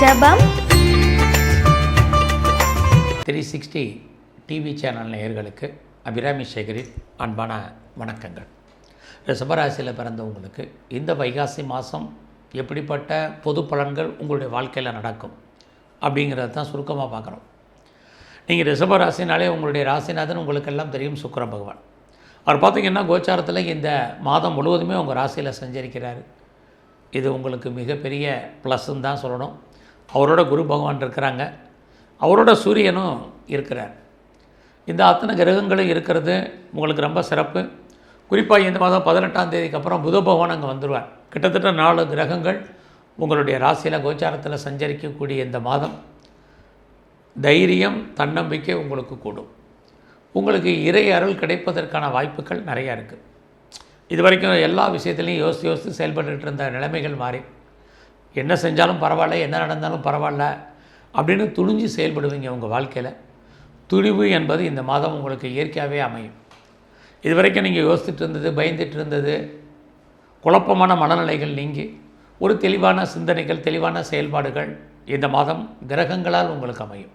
ரிஷபம். Three sixty TV channel நேயர்களுக்கு அபிராமி சேகரின் அன்பான வணக்கங்கள். ரிஷபராசியில் பிறந்தவங்களுக்கு இந்த வைகாசி மாதம் எப்படிப்பட்ட பொது பலன்கள் உங்களுடைய வாழ்க்கையில் நடக்கும் அப்படிங்கிறத தான் சுருக்கமாக பார்க்குறோம் நீங்கள் ரிஷபராசினாலே உங்களுடைய ராசிநாதன் உங்களுக்கெல்லாம் தெரியும் சுக்கிர பகவான். அவர் பார்த்தீங்கன்னா கோச்சாரத்தில் இந்த மாதம் முழுவதுமே உங்கள் ராசியில் செஞ்சிருக்கிறார். இது உங்களுக்கு மிகப்பெரிய ப்ளஸ்ன்னு தான் சொல்லணும். அவரோட குரு பகவான் இருக்கிறாங்க. அவரோட சூரியனும் இருக்கிறார். இந்த அத்தனை கிரகங்களும் இருக்கிறது உங்களுக்கு ரொம்ப சிறப்பு. குறிப்பாக இந்த மாதம் பதினெட்டாம் தேதிக்கு அப்புறம் புத பகவான் அங்கே வந்துடுவார் கிட்டத்தட்ட நாலு கிரகங்கள் உங்களுடைய ராசியில் கோச்சாரத்தில் சஞ்சரிக்கக்கூடிய இந்த மாதம். தைரியம் தன்னம்பிக்கை உங்களுக்கு கூடும். உங்களுக்கு இறை அருள் கிடைப்பதற்கான வாய்ப்புகள் நிறையா இருக்குது இது வரைக்கும் எல்லா விஷயத்துலையும் யோசித்து யோசித்து செயல்பட்டுட்டு இருந்த நிலைமைகள் மாறி. என்ன செஞ்சாலும் பரவாயில்ல என்ன நடந்தாலும் பரவாயில்ல அப்படின்னு துணிஞ்சு செயல்படுவீங்க உங்கள் வாழ்க்கையில். துணிவு என்பது இந்த மாதம் உங்களுக்கு இயற்கையாகவே அமையும். இது வரைக்கும் நீங்கள் யோசிச்சுட்டு இருந்தது பயந்துட்டு இருந்தது குழப்பமான மனநிலைகள் நீங்கி ஒரு தெளிவான சிந்தனைகள் தெளிவான செயல்பாடுகள் இந்த மாதம் கிரகங்களால் உங்களுக்கு அமையும்.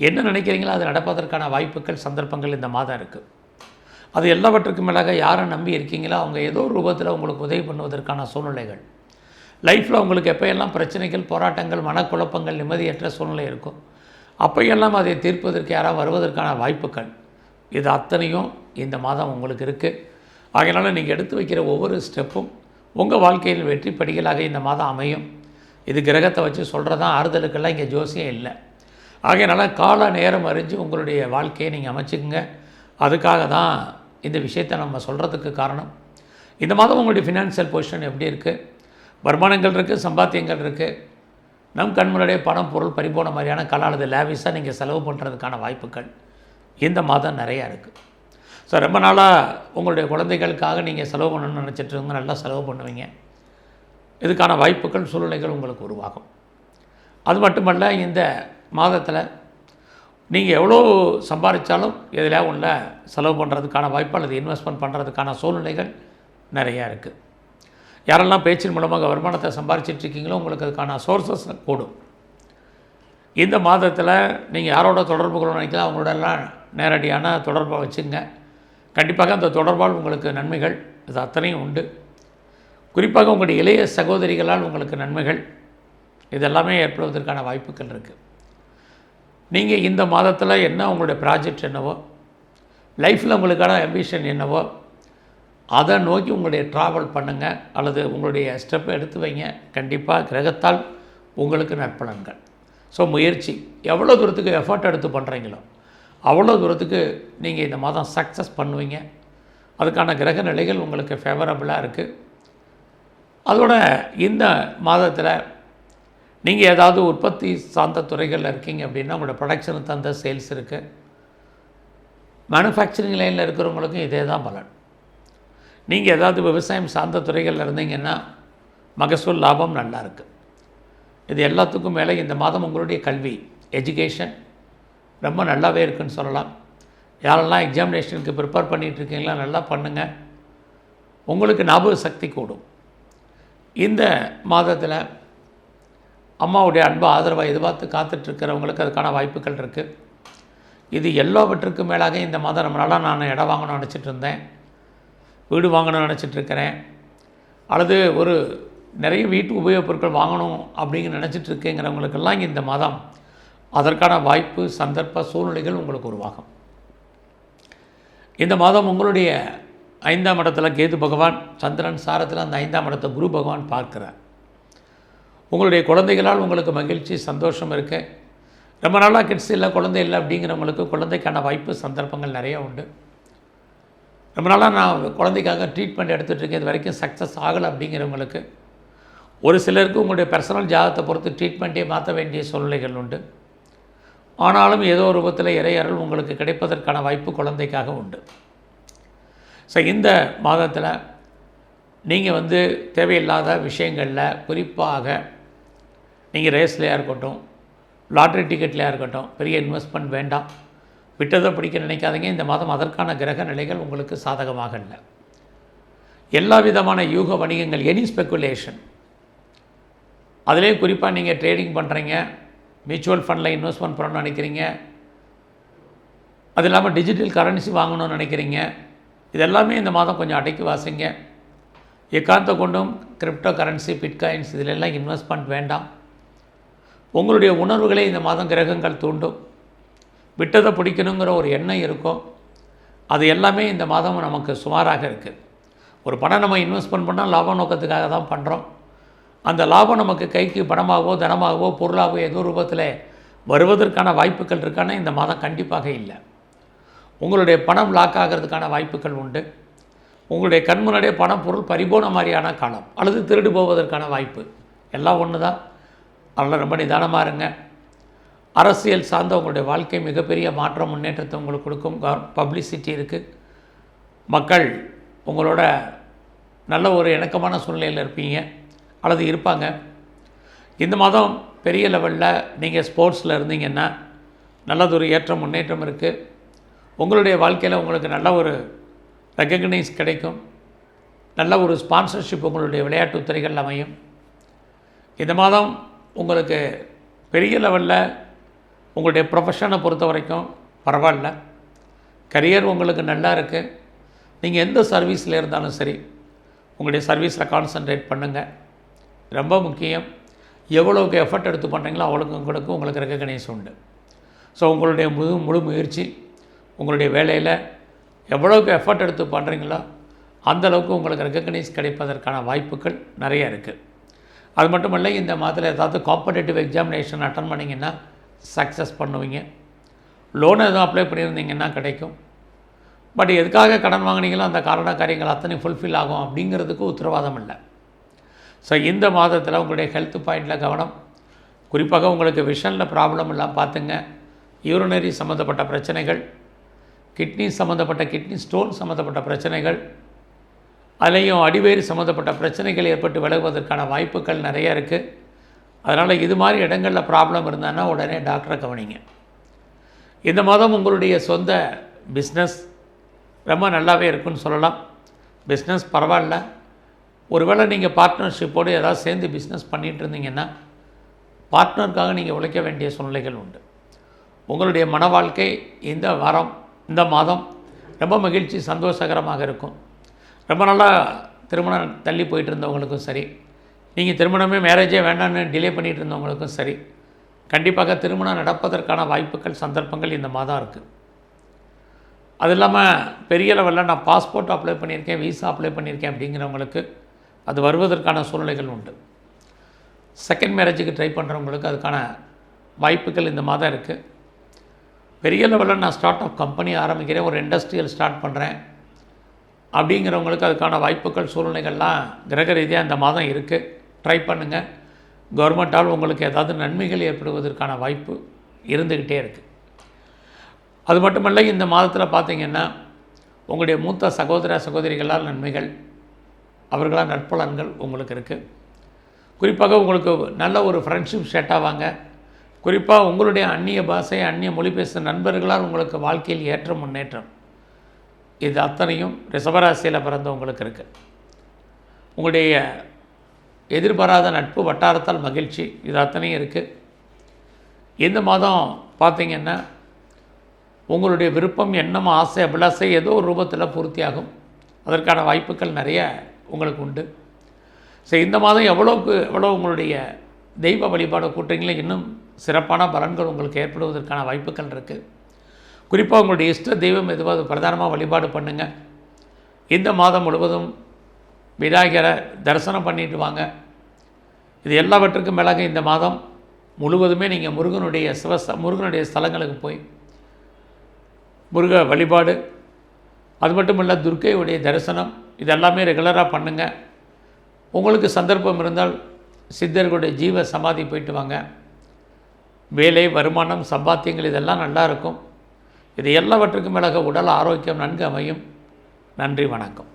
என்ன நினைக்கிறீங்களோ அது நடப்பதற்கான வாய்ப்புகள் சந்தர்ப்பங்கள் இந்த மாதம் இருக்குது அது எல்லாவற்றுக்கும் மேலாக யாரை நம்பி இருக்கீங்களோ அவங்க ஏதோ ஒரு ரூபத்தில் உங்களுக்கு உதவி பண்ணுவதற்கான சூழ்நிலைகள். லைஃப்பில் உங்களுக்கு எப்போயெல்லாம் பிரச்சனைகள் போராட்டங்கள் மனக்குழப்பங்கள் நிம்மதியற்ற சூழ்நிலை இருக்கும் அப்பையெல்லாம் அதை தீர்ப்பதற்கு யாராவது வருவதற்கான வாய்ப்புகள். இது அத்தனையும் இந்த மாதம் உங்களுக்கு இருக்குது ஆகையினால நீங்கள் எடுத்து வைக்கிற ஒவ்வொரு ஸ்டெப்பும் உங்கள் வாழ்க்கையில் வெற்றி படிகளாக இந்த மாதம் அமையும். இது கிரகத்தை வச்சு சொல்கிறதா ஆறுதலுக்கெல்லாம் இங்கே ஜோசியம் இல்லை. ஆகையினால கால நேரம் அறிஞ்சு உங்களுடைய வாழ்க்கையை நீங்கள் அமைச்சுக்குங்க. அதுக்காக தான் இந்த விஷயத்தை நம்ம சொல்கிறதுக்கு காரணம். இந்த மாதம் உங்களுடைய ஃபினான்ஷியல் பொசிஷன் எப்படி இருக்குது வருமானங்கள் இருக்குது சம்பாத்தியங்கள் இருக்குது நம் கண் முன்னாடியே பணம் பொருள் பறிபோன மாதிரியான கல அல்லது லேவிஸாக நீங்கள் செலவு பண்ணுறதுக்கான வாய்ப்புகள் இந்த மாதம் நிறையா இருக்குது ஸோ ரொம்ப நாளாக உங்களுடைய குழந்தைகளுக்காக நீங்கள் செலவு பண்ணணும்னு நினச்சிட்டு நல்லா செலவு பண்ணுவீங்க. இதுக்கான வாய்ப்புகள் சூழ்நிலைகள் உங்களுக்கு உருவாகும். அது மட்டுமல்ல இந்த மாதத்தில் நீங்கள் எவ்வளோ சம்பாதிச்சாலும் எதில் ஒன்றில் செலவு பண்ணுறதுக்கான வாய்ப்பு அல்லது இன்வெஸ்ட்மெண்ட் பண்ணுறதுக்கான சூழ்நிலைகள் நிறையா இருக்குது யாரெல்லாம் பேச்சின் மூலமாக வருமானத்தை சம்பாரிச்சிட்டு இருக்கீங்களோ உங்களுக்கு அதுக்கான சோர்சஸ் கூடும். இந்த மாதத்தில் நீங்கள் யாரோட தொடர்பு கொள்ள நினைக்கலாம் நேரடியான தொடர்பை வச்சுங்க. கண்டிப்பாக அந்த தொடர்பால் உங்களுக்கு நன்மைகள் இது அத்தனையும் உண்டு. குறிப்பாக உங்களுடைய இளைய சகோதரிகளால் உங்களுக்கு நன்மைகள் இதெல்லாமே ஏற்படுவதற்கான வாய்ப்புகள் இருக்குது நீங்கள் இந்த மாதத்தில் என்ன உங்களுடைய ப்ராஜெக்ட் என்னவோ லைஃப்பில் உங்களுக்கான அம்பிஷன் என்னவோ அதை நோக்கி உங்களுடைய ட்ராவல் பண்ணுங்கள் அல்லது உங்களுடைய ஸ்டெப்பை எடுத்து வைங்க. கண்டிப்பாக கிரகத்தால் உங்களுக்கு நற்பலன்கள். ஸோ முயற்சி. எவ்வளோ தூரத்துக்கு எஃபர்ட் எடுத்து பண்ணுறீங்களோ அவ்வளோ தூரத்துக்கு நீங்கள் இந்த மாதம் சக்ஸஸ் பண்ணுவீங்க. அதுக்கான கிரக நிலைகள் உங்களுக்கு ஃபேவரபுளாக இருக்குது அதோட இந்த மாதத்தில் நீங்கள் ஏதாவது உற்பத்தி சார்ந்த துறைகளில் இருக்கீங்க அப்படின்னா உங்களோட ப்ரொடக்ஷனுக்கு தகுந்த சேல்ஸ் இருக்குது மேனுஃபேக்சரிங் லைனில் இருக்கிறவங்களுக்கும் இதே தான் பலன். நீங்கள் ஏதாவது விவசாயம் சார்ந்த துறைகளில் இருந்தீங்கன்னா மகசூல் லாபம் நல்லா இருக்குது இது எல்லாத்துக்கும் மேலே இந்த மாதம் உங்களுடைய கல்வி எஜுகேஷன் ரொம்ப நல்லாவே இருக்குன்னு சொல்லலாம். யாரெல்லாம் எக்ஸாமினேஷனுக்கு ப்ரிப்பேர் பண்ணிகிட்டு இருக்கீங்களா நல்லா பண்ணுங்கள் உங்களுக்கு ஞாபக சக்தி கூடும். இந்த மாதத்தில் அம்மாவுடைய அன்பு ஆதரவை எதிர்பார்த்து காத்துட்ருக்கிறவங்களுக்கு அதுக்கான வாய்ப்புகள் இருக்குது இது எல்லாவற்றுக்கும் மேலாக இந்த மாதம் ரொம்ப நாளாக நான் இடம் வாங்கணும்னு நினச்சிட்டு இருந்தேன். வீடு வாங்கணும்னு நினச்சிட்ருக்கிறேன். அல்லது ஒரு நிறைய வீட்டு உபயோகப் பொருட்கள் வாங்கணும் அப்படிங்கிற நினச்சிட்ருக்கேங்கிறவங்களுக்கெல்லாம் இந்த மாதம் அதற்கான வாய்ப்பு சந்தர்ப்ப சூழ்நிலைகள் உங்களுக்கு உருவாகும். இந்த மாதம் உங்களுடைய ஐந்தாம் இடத்துல கேது பகவான் சந்திரன் சாரத்தில் அந்த ஐந்தாம் இடத்தை குரு பகவான் பார்க்குறார். உங்களுடைய குழந்தைகளால் உங்களுக்கு மகிழ்ச்சி சந்தோஷம் இருக்குது ரொம்ப நாளாக கிட்ஸ் இல்லை குழந்தை இல்லை அப்படிங்கிறவங்களுக்கு குழந்தைக்கான வாய்ப்பு சந்தர்ப்பங்கள் நிறைய உண்டு. ரொம்ப நாளாக நான் குழந்தைக்காக ட்ரீட்மெண்ட் எடுத்துகிட்டு இருக்கேன் இது வரைக்கும் சக்ஸஸ் ஆகலை அப்படிங்கிறவங்களுக்கு ஒரு சிலருக்கு உங்களுடைய பர்சனல் ஜாதகத்தை பொறுத்து ட்ரீட்மெண்ட்டே மாற்ற வேண்டிய சூழ்நிலைகள் உண்டு. ஆனாலும் ஏதோ ஒரு ரூபத்தில் இறையறல் உங்களுக்கு கிடைப்பதற்கான வாய்ப்பு குழந்தைக்காக உண்டு. ஸோ இந்த மாதத்தில் நீங்கள் வந்து தேவையில்லாத விஷயங்களில் குறிப்பாக நீங்கள் ரேஸ்லையாக இருக்கட்டும் லாட்ரி டிக்கெட்லையாக இருக்கட்டும் பெரிய இன்வெஸ்ட்மெண்ட் வேண்டாம். விட்டதை பிடிக்க நினைக்காதீங்க. இந்த மாதம் அதற்கான கிரக நிலைகள் உங்களுக்கு சாதகமாக இல்லை. எல்லா விதமான யூக வணிகங்கள் எனி ஸ்பெக்குலேஷன் அதிலே குறிப்பாக நீங்கள் ட்ரேடிங் பண்ணுறீங்க மியூச்சுவல் ஃபண்டில் இன்வெஸ்ட்மெண்ட் பண்ணணும்னு நினைக்கிறீங்க. அது இல்லாமல் டிஜிட்டல் கரன்சி வாங்கணும்னு நினைக்கிறீங்க. இதெல்லாமே இந்த மாதம் கொஞ்சம் அடைக்கி வாசிங்க. எக்காந்த கொண்டும் கிரிப்டோ கரன்சி பிட்காயின்ஸ் இதிலெல்லாம் இன்வெஸ்ட்மெண்ட் வேண்டாம். உங்களுடைய உணர்வுகளை இந்த மாதம் கிரகங்கள் தூண்டும். விட்டதை பிடிக்கணுங்கிற ஒரு எண்ணம் இருக்கும் அது எல்லாமே இந்த மாதம் நமக்கு சுமாராக இருக்குது ஒரு பணம் நம்ம இன்வெஸ்ட்மெண்ட் பண்ணால் லாப நோக்கத்துக்காக தான் பண்ணுறோம் அந்த லாபம் நமக்கு கைக்கு பணமாகவோ தனமாகவோ பொருளாகவோ ஏதோ ரூபத்தில் வருவதற்கான வாய்ப்புகள் இருக்கான இந்த மாதம் கண்டிப்பாக இல்லை. உங்களுடைய பணம் லாக் ஆகிறதுக்கான வாய்ப்புகள் உண்டு. உங்களுடைய கண் முன்னாடியே பணம் பொருள் பறிபோன மாதிரியான காலம் அல்லது திருடு போவதற்கான வாய்ப்பு. எல்லாம் ஒன்று தான் அதனால் ரொம்ப நிதானமாக இருங்க. அரசியல் சார்ந்த உங்களுடைய வாழ்க்கை மிகப்பெரிய மாற்றம் முன்னேற்றத்தை உங்களுக்கு கொடுக்கும் பப்ளிசிட்டி இருக்குது மக்கள் உங்களோட நல்ல ஒரு இணக்கமான சூழ்நிலையில் இருப்பீங்க. அல்லது இருப்பாங்க. இந்த மாதம் பெரிய லெவலில் நீங்கள் ஸ்போர்ட்ஸில் இருந்தீங்கன்னா நல்லதொரு ஏற்றம் முன்னேற்றம் இருக்குது உங்களுடைய வாழ்க்கையில் உங்களுக்கு நல்ல ஒரு ரெக்கக்னைஸ் கிடைக்கும். நல்ல ஒரு ஸ்பான்சர்ஷிப் உங்களுடைய விளையாட்டுத் துறைகள் அமையும். இந்த மாதம் உங்களுக்கு பெரிய லெவலில் உங்களுடைய ப்ரொஃபஷனை பொறுத்த வரைக்கும் பரவாயில்ல. கரியர் உங்களுக்கு நல்லா இருக்குது நீங்கள் எந்த சர்வீஸில் இருந்தாலும் சரி உங்களுடைய சர்வீஸில் கான்சன்ட்ரேட் பண்ணுங்கள் ரொம்ப முக்கியம். எவ்வளோக்கு எஃபர்ட் எடுத்து பண்ணுறீங்களோ அவ்வளோக்கு உங்களுக்கு உங்களுக்கு ரெக்கக்னைஸ் உண்டு. ஸோ உங்களுடைய முழு முழு முயற்சி உங்களுடைய வேலையில் எவ்வளோக்கு எஃபர்ட் எடுத்து பண்ணுறீங்களோ அந்தளவுக்கு உங்களுக்கு ரெக்கக்னைஸ் கிடைப்பதற்கான வாய்ப்புகள் நிறைய இருக்குது அது மட்டும் இல்லை இந்த மாதத்தில் ஏதாவது காம்படேட்டிவ் எக்ஸாமினேஷன் அட்டன் பண்ணிங்கன்னா சக்ஸஸ் பண்ணுவீங்க. லோன் எதுவும் அப்ளை பண்ணியிருந்தீங்கன்னா கிடைக்கும்? பட் எதுக்காக கடன் வாங்கினீங்களோ அந்த காரண காரியங்கள் அத்தனை ஃபுல்ஃபில் ஆகும் அப்படிங்கிறதுக்கு உத்தரவாதம் இல்லை. ஸோ இந்த மாதத்தில் உங்களுடைய ஹெல்த் பாயிண்டில் கவனம். குறிப்பாக உங்களுக்கு விஷனில் ப்ராப்ளம் எல்லாம் பார்த்துங்க. யூரினரி சம்மந்தப்பட்ட பிரச்சனைகள் கிட்னி சம்மந்தப்பட்ட கிட்னி ஸ்டோன் சம்மந்தப்பட்ட பிரச்சனைகள் அதுலேயும் அடிவேறு சம்மந்தப்பட்ட பிரச்சனைகள் ஏற்பட்டு விலகுவதற்கான வாய்ப்புகள் நிறைய இருக்குது அதனால் இது மாதிரி இடங்களில் ப்ராப்ளம் இருந்தான்னா உடனே டாக்டரை கவனிங்க. இந்த மாதம் உங்களுடைய சொந்த பிஸ்னஸ் ரொம்ப நல்லாவே இருக்குன்னு சொல்லலாம். பிஸ்னஸ் பரவாயில்ல. ஒருவேளை நீங்கள் பார்ட்னர்ஷிப்போடு ஏதாவது சேர்ந்து பிஸ்னஸ் பண்ணிகிட்டு இருந்தீங்கன்னா பார்ட்னருக்காக நீங்கள் உழைக்க வேண்டிய சூழ்நிலைகள் உண்டு. உங்களுடைய மன வாழ்க்கை இந்த வாரம் இந்த மாதம் ரொம்ப மகிழ்ச்சி சந்தோஷகரமாக இருக்கும். ரொம்ப நல்லா திருமணம் தள்ளி போயிட்டு இருந்தவங்களுக்கும் சரி நீங்கள் திருமணமே மேரேஜே வேண்டான்னு டிலே பண்ணிகிட்டு இருந்தவங்களுக்கும் சரி. கண்டிப்பாக திருமணம் நடப்பதற்கான வாய்ப்புகள் சந்தர்ப்பங்கள் இந்த மாதம் இருக்குது அது இல்லாமல் பெரிய லெவலில் நான் பாஸ்போர்ட் அப்ளை பண்ணியிருக்கேன் விசா அப்ளை பண்ணியிருக்கேன் அப்படிங்கிறவங்களுக்கு அது வருவதற்கான சூழ்நிலைகள் உண்டு. செகண்ட் மேரேஜுக்கு ட்ரை பண்ணுறவங்களுக்கு அதுக்கான வாய்ப்புகள் இந்த மாதம் இருக்குது பெரிய லெவலில் நான் ஸ்டார்ட் அப் கம்பெனி ஆரம்பிக்கிறேன் ஒரு இண்டஸ்ட்ரியல் ஸ்டார்ட் பண்ணுறேன் அப்படிங்கிறவங்களுக்கு அதுக்கான வாய்ப்புகள் சூழ்நிலைகள்லாம் கிரக ரீதியாக இந்த மாதம் இருக்குது ட்ரை பண்ணுங்கள் கவர்மெண்ட்டால் உங்களுக்கு ஏதாவது நன்மைகள் ஏற்படுவதற்கான வாய்ப்பு இருந்துக்கிட்டே இருக்குது அது மட்டுமல்ல இந்த மாதத்தில் பார்த்திங்கன்னா உங்களுடைய மூத்த சகோதர சகோதரிகளால் நன்மைகள் அவர்களால் நற்பலன்கள் உங்களுக்கு இருக்குது குறிப்பாக உங்களுக்கு நல்ல ஒரு ஃப்ரெண்ட்ஷிப் செட் ஆவாங்க. குறிப்பாக உங்களுடைய அந்நிய பாஷை அந்நிய மொழி பேசும் நண்பர்களால் உங்களுக்கு வாழ்க்கையில் ஏற்ற முன்னேற்றம். இது அத்தனையும் ரிசவராசியில் பிறந்தவங்களுக்கு இருக்குது உங்களுடைய எதிர்பாராத நட்பு வட்டாரத்தால் மகிழ்ச்சி இது அத்தனையும் இருக்குது இந்த மாதம் பார்த்திங்கன்னா உங்களுடைய விருப்பம் எண்ணம் ஆசை அபிலாசை ஏதோ ஒரு ரூபத்தில் பூர்த்தியாகும். அதற்கான வாய்ப்புகள் நிறைய உங்களுக்கு உண்டு. ஸோ இந்த மாதம் எவ்வளோக்கு எவ்வளோ உங்களுடைய தெய்வ வழிபாடு கூட்டுறீங்களோ இன்னும் சிறப்பான பலன்கள் உங்களுக்கு ஏற்படுவதற்கான வாய்ப்புகள் இருக்குது குறிப்பாக உங்களுடைய இஷ்ட தெய்வம் எதுவாக பிரதானமாக வழிபாடு பண்ணுங்கள் இந்த மாதம் முழுவதும் விநாயகரை தரிசனம் பண்ணிட்டு வாங்க. இது எல்லாவற்றுக்கும் மேலாக இந்த மாதம் முழுவதுமே நீங்கள் முருகனுடைய சிவ முருகனுடைய ஸ்தலங்களுக்கு போய் முருக வழிபாடு அது மட்டும் இல்லை துர்க்கையுடைய தரிசனம் இதெல்லாமே ரெகுலராக பண்ணுங்கள் உங்களுக்கு சந்தர்ப்பம் இருந்தால் சித்தர்களுடைய ஜீவ சமாதி போயிட்டு வாங்க. வேலை வருமானம் சம்பாத்தியங்கள் இதெல்லாம் நல்லா இருக்கும். இது எல்லாவற்றுக்கும் மேலாக உடல் ஆரோக்கியம் நன்கு அமையும். நன்றி வணக்கம்.